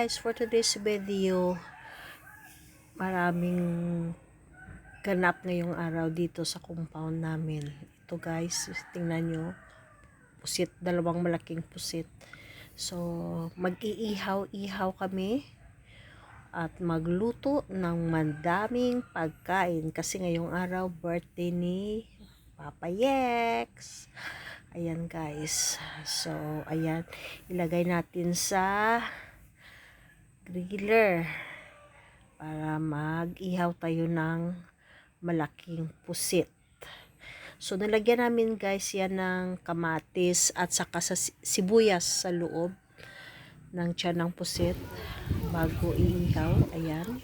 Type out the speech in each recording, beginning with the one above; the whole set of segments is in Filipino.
guys, for today's video, maraming ganap ngayong araw dito sa compound namin. Ito guys, tingnan nyo, pusit, dalawang malaking pusit. So, mag-iihaw-ihaw kami at magluto ng mandaming pagkain kasi ngayong araw birthday ni Papa Yex. Ayan guys. So, ayan. Ilagay natin sa griller para mag-ihaw tayo ng malaking pusit. So, nalagyan namin guys yan ng kamatis at saka sa si- sibuyas sa loob ng tiyan ng pusit bago iihaw. Ayan.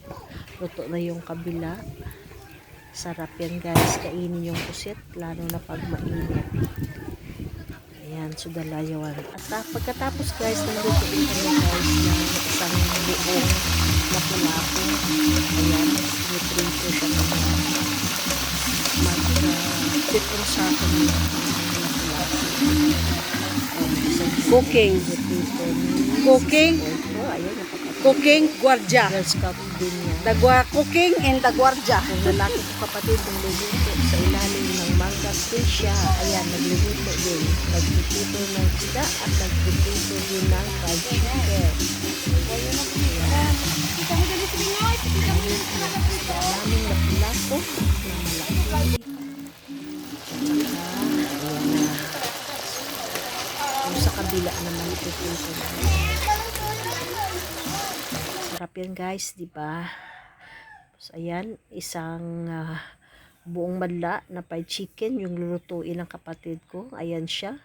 Luto na yung kabila. Sarap yan guys. Kainin yung pusit. Lalo na pag mainit. Ayan, so dalayawan. At pagkatapos guys, din kami guys buong lapu-lapu. Ayan, nutrito siya ng mag-fit uh, sa akin yung lapu-lapu. Cooking. Cooking. Cooking, yan. Dagwa, cooking and dagwardya. Yung lalaki ko kapatid yung luluto sa ilalim ng manga fish Ayan, nagluluto din. Nagprito ng isda at nagprito din ng fried chicken. Kabila naman ipiprito na. Sarap yan guys, di ba? Tapos ayan, isang ah, buong madla na fried chicken yung lulutuin ng kapatid ko. Ayan siya.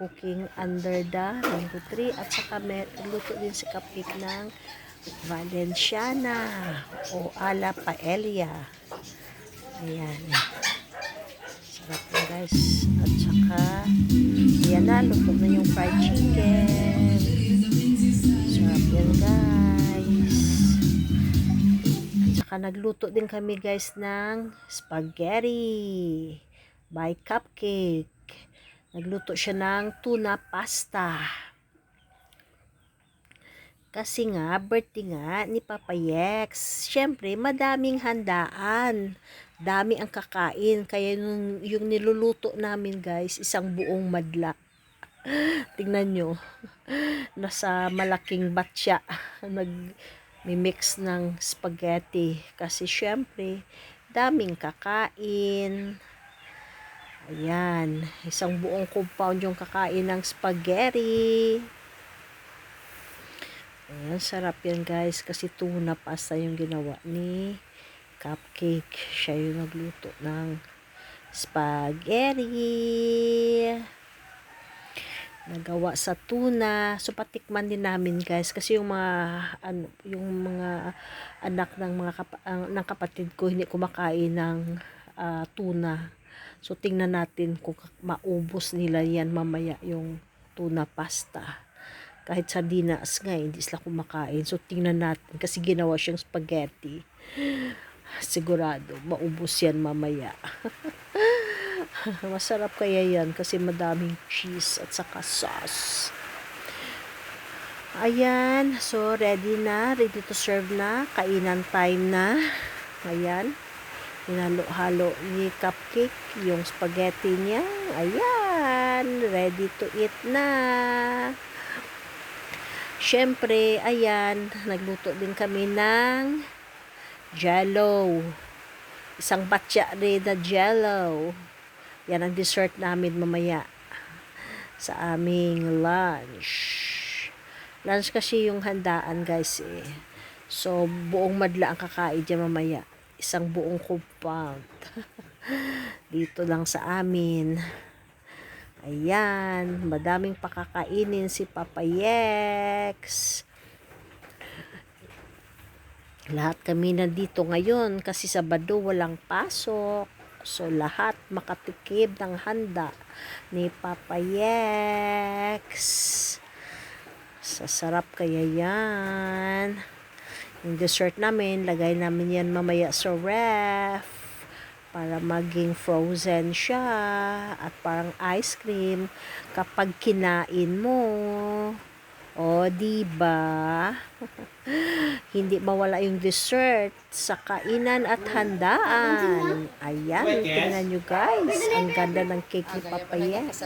Cooking under the mango tree. At saka may luto din si Kapik ng Valenciana o ala paella. Ayan. Sarap guys. At saka, na, luto na yung fried chicken. Sarap yan guys. Saka nagluto din kami guys ng spaghetti by Cupcake. Nagluto siya ng tuna pasta. Kasi nga, birthday nga ni Papa Yex. Siyempre, madaming handaan. Dami ang kakain. Kaya yung, yung niluluto namin guys, isang buong madla. Tingnan nyo. Nasa malaking batya. Nag, mix ng spaghetti. Kasi syempre, daming kakain. Ayan. Isang buong compound yung kakain ng spaghetti. Ayan, sarap yan guys. Kasi tuna pasta yung ginawa ni Cupcake. Siya yung nagluto ng spaghetti. Nagawa sa tuna. So, patikman din namin guys. Kasi yung mga, ano, yung mga anak ng mga ang- ng kapatid ko, hindi kumakain ng ah, tuna. So, tingnan natin kung maubos nila yan mamaya yung tuna pasta. Kahit sardinas nga, hindi sila kumakain. So, tingnan natin. Kasi ginawa siyang spaghetti. Sigurado, maubos yan mamaya. Masarap kaya yan kasi madaming cheese at saka sauce. Ayan, so ready na, ready to serve na, kainan time na. Ayan, hinalo-halo ni Cupcake yung spaghetti niya. Ayan, ready to eat na. Siyempre, ayan, nagluto din kami ng jello. Isang batya rin na jello. Yan ang dessert namin mamaya sa aming lunch. Lunch kasi yung handaan guys eh. So, buong madla ang kakain dyan mamaya. Isang buong compound. Dito lang sa amin. Ayan, madaming pakakainin si Papa Yex. Lahat kami nandito ngayon kasi Sabado walang pasok. So, lahat makatikim ng handa ni Papa Yex. Sasarap kaya yan. Yung dessert namin, lagay namin yan mamaya sa ref para maging frozen siya at parang ice cream kapag kinain mo. O, di ba? Hindi mawala yung dessert sa kainan at handaan. Ayan, tingnan nyo guys. Ang ganda ng cake ni Papa Yes.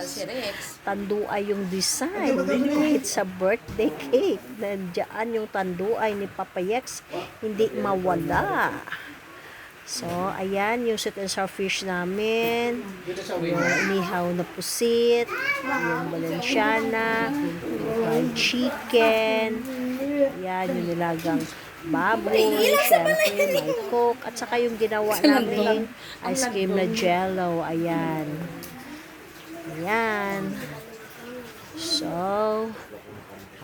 Tanduay yung design. Kahit sa birthday cake, nandiyan yung tanduay ni Papa Yex. Hindi mawala. So, ayan yung sweet and sour fish namin. Yung inihaw na pusit. Yung valenciana. Yung fried chicken. Ayan yung nilagang baboy. Siyempre, may coke. At saka yung ginawa namin ice cream na jello. Ayan. Ayan. So,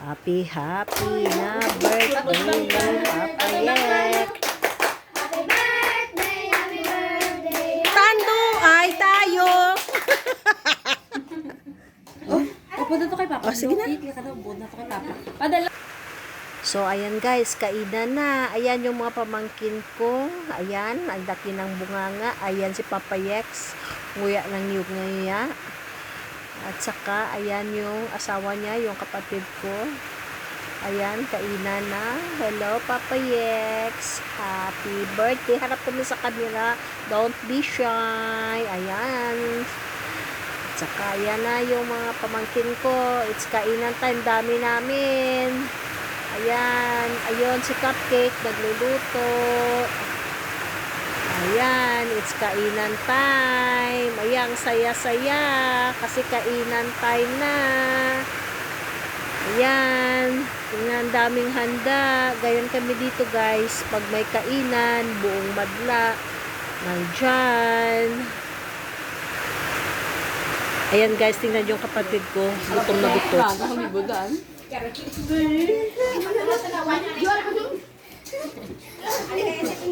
happy, happy na birthday, Papa Yek. Pupunta to kay Papa. Oh, sige na. Na to kay Papa. Padala. So, ayan guys, kainan na. Ayan yung mga pamangkin ko. Ayan, ang laki ng bunganga. Ayan si Papa Yex. Nguya ng niyog ngaya. At saka, ayan yung asawa niya, yung kapatid ko. Ayan, kainan na. Hello, Papa Yex. Happy birthday. Harap kami sa kanila. Don't be shy. Ayan. At saka, ayan na yung mga pamangkin ko. It's kainan time. Dami namin. Ayan. Ayun, si Cupcake. Nagluluto. Ayan, it's kainan time. Ayan, saya-saya. Kasi kainan time na. Ayan. Tingnan, daming handa. Gayon kami dito, guys. Pag may kainan, buong madla. Nandyan. Ayan, guys. Tingnan yung kapatid ko. Gutom na gutom.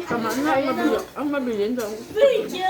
Tama na, ang mabili. Ang mabili daw. Video!